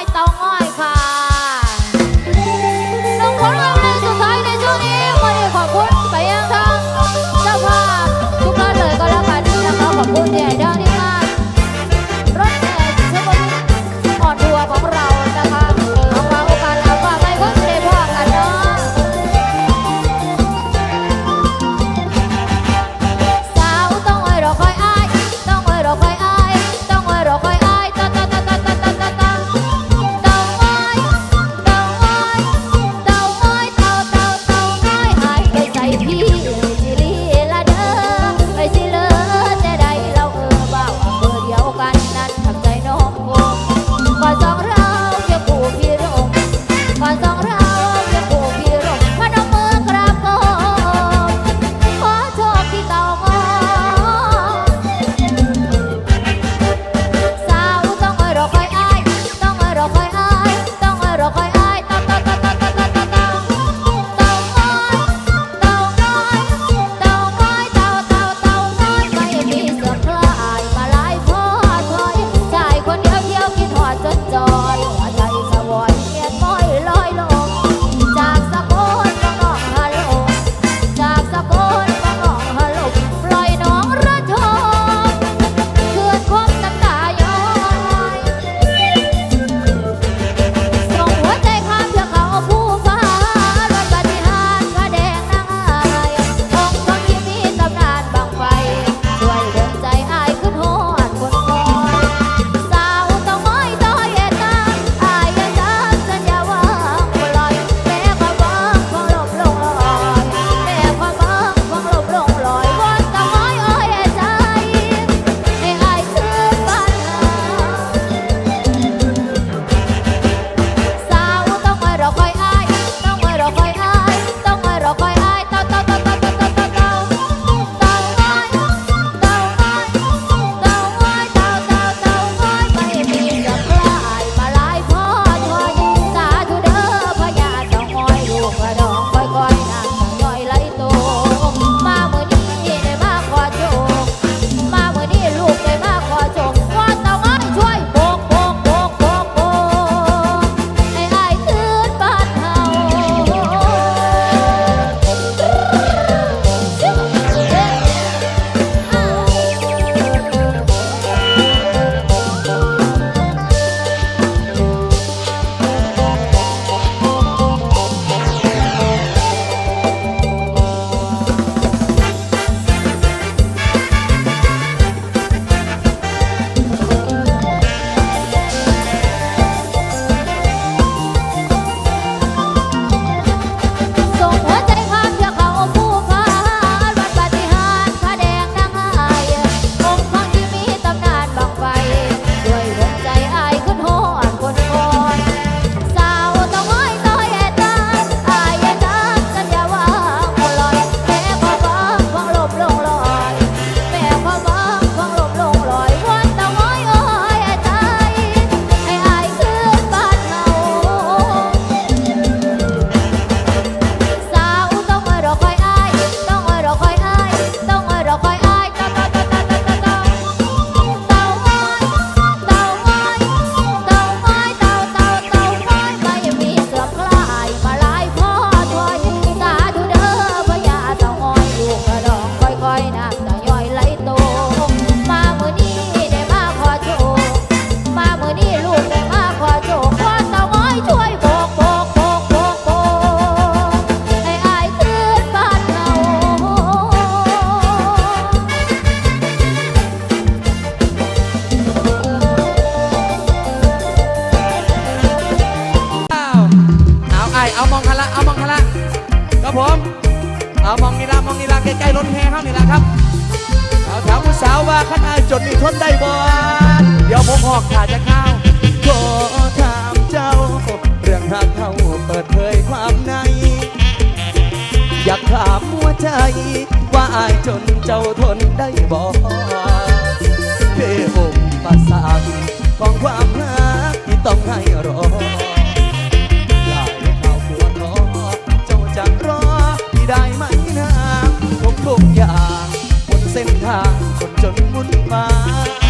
ยเตางอย จ ว่าอายจนเจ้าทนได้บอกเพื่อผมภาษาของความรักที่ต้องให้รอหลายข่าวปวดท้อเจ้าจะรอที่ได้ไหมนะผมทุกอย่างบนเส้นทางคนจนมุ่นมาย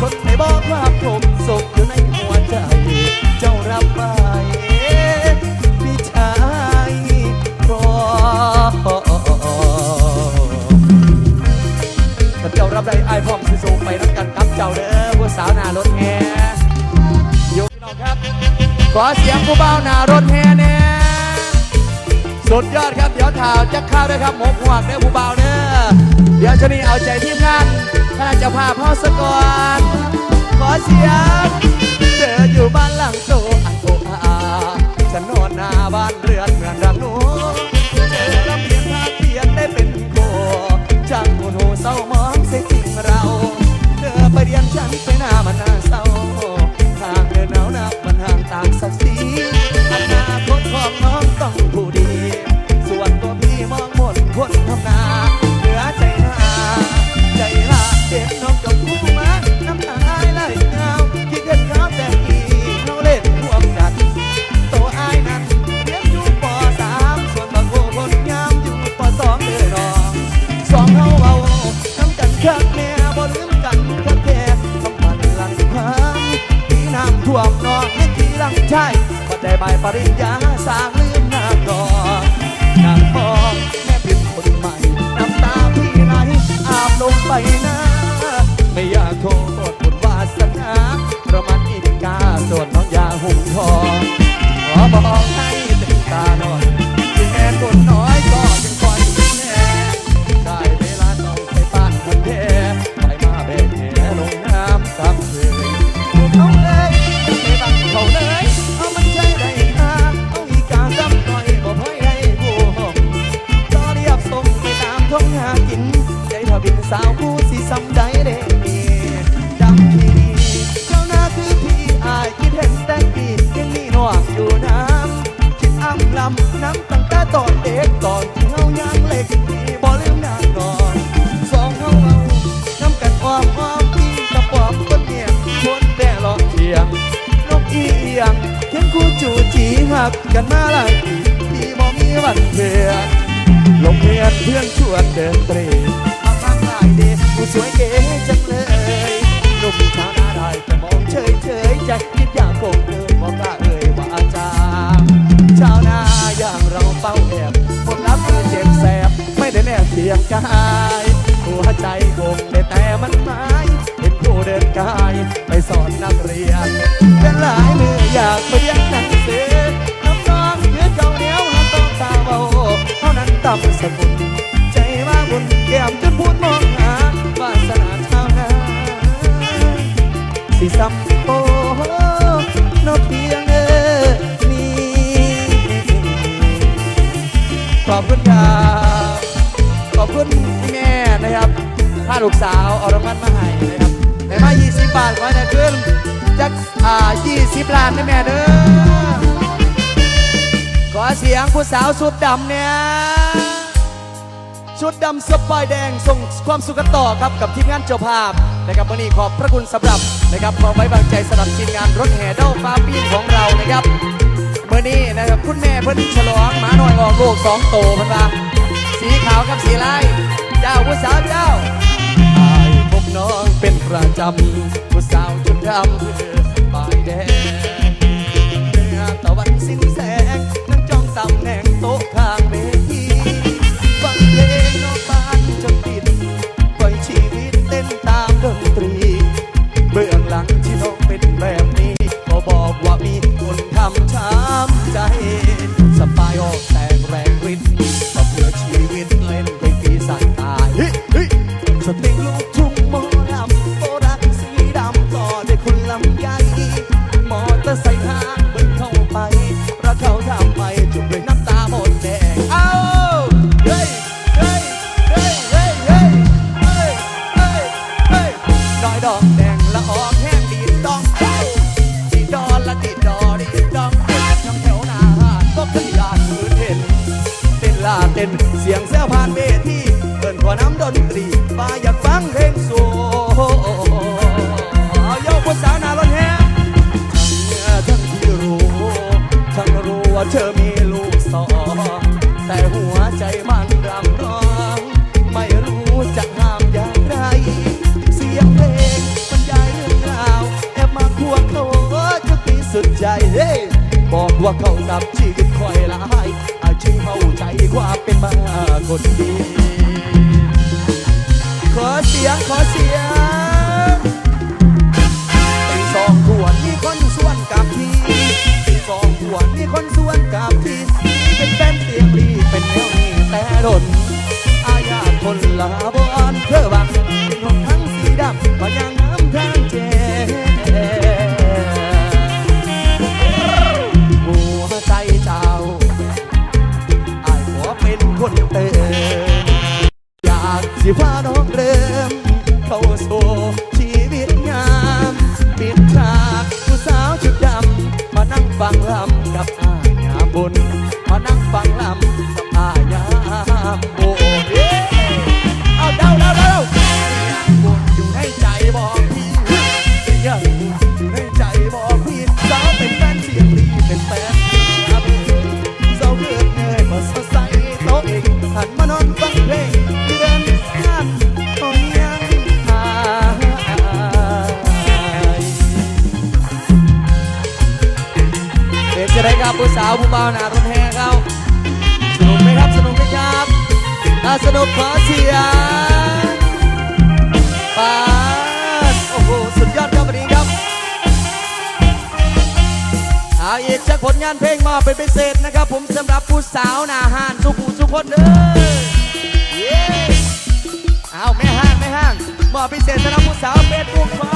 คนไหนบอกวาผมศพอยู่ในหัวใจ เจ้ารับไปพี่ชายพอถ้าเจ้ารับได้ไอ้พร้อมสิส่งไปรับกันกับเจ้าเด้อผู้สาวหน้ารถแฮยกพี่น้องครับ ขอเสียงผู้เบ้าหน้ารถแฮแน่สุดยอดครับ เดี๋ยวถ่าวจะเข้าด้วยครับหมกหวกเด้อผู้เบ้าเด้อเดี๋ยวชนีเอาใจทีมงาน ถ้าจะพาพ่อสะก่อน ขอเสียงเจออยู่บ้านหลังโตอันโตอาฉันนอนหน้าบ้านเรือนเหมือนรำหนูเจอลำเลียงพาเพียนได้เป็นโคจังหูหนูเศร้ามอง ที่หลังชายพอได้ใบปริญญาสร้างลืมหน้าก่อนนางมองแม่เป็นคนใหม่น้ำตาพี่ไหลอาบลงไปนะ ไม่อยากโทษบุญวาสนาประมันอินกาส่วนน้องยาหุ่งทองขอบอกให้ตึงตาหน่อย จีหักกันมาหลายปีที่บ่มีวันเพื่อลงเรียนเพื่อนชวนเดินเตราสกุลใจว่าบุญแก้มจนพูดมองหาวาสนาชาวนาสิสัมโปนกเพียงเออนี้ขอบคุณครับขอบคุณพี่แม่นะครับพาลูกสาวอรางวัลมาให้นะครับในมา20 บาทขอให้ได้ขึ้นจากอ่า20 ล้านนะแม่เด้อขอเสียงผู้สาวสุดดำเนี่ย ชุดดำสปอยแดงส่งความสุขต่อครับกับทีมงานเจ้าภาพนะครับวันนี้ขอบพระคุณสำหรับนะครับขอไว้วางใจสำหรับทีมงานรถแห่เด้าฟ้าปีนของเรานะครับเมื่อนี้นะครับคุณแม่เพิ่นฉลองหมาหน่อยออกลูกสองโตเพิ่นว่าสีขาวกับสีลายเจ้าผู้สาวเจ้าอายพบน้องเป็นประจำผู้สาวชุดดำ ดนตรีมาอยากฟังเพลงโซเอาโยกบนสาวนาร้อนแฮทั้งที่รู้ทั้งรู้ว่าเธอมีลูกสองแต่หัวใจมันรำร้อง ไม่รู้จะห้ามอย่างไร เสียงเพลงบรรยายเรื่องราว แอบมาควงเขาจะปีสุดใจเฮ้บอกว่าเขากับชี ดนอาญาคนลาบอนเธอบักของทั้งสีดำมายังน้ำทางเจหัวใจเจ้าอายขอเป็นคนเติมอยากสิพาน้องเริ่มเข้าสู่ เอาอีกจากผลงานเพลงมาเป็นพิเศษนะครับ ผมสำหรับผู้สาวหน้าห้านสุขุสุขคนเด้อเย้เอาแม่ห้างแม่ห้างมอบพิเศษสำหรับผู้สาวเฟซบุ๊กฟ้า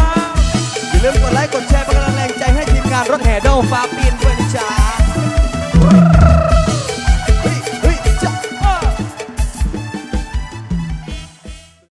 อย่าลืมกดไลค์กดแชร์เป็นกำลังแรงใจให้ทีมงานรถแห่โดฟ้าปีนด้วยนะจ๊ะ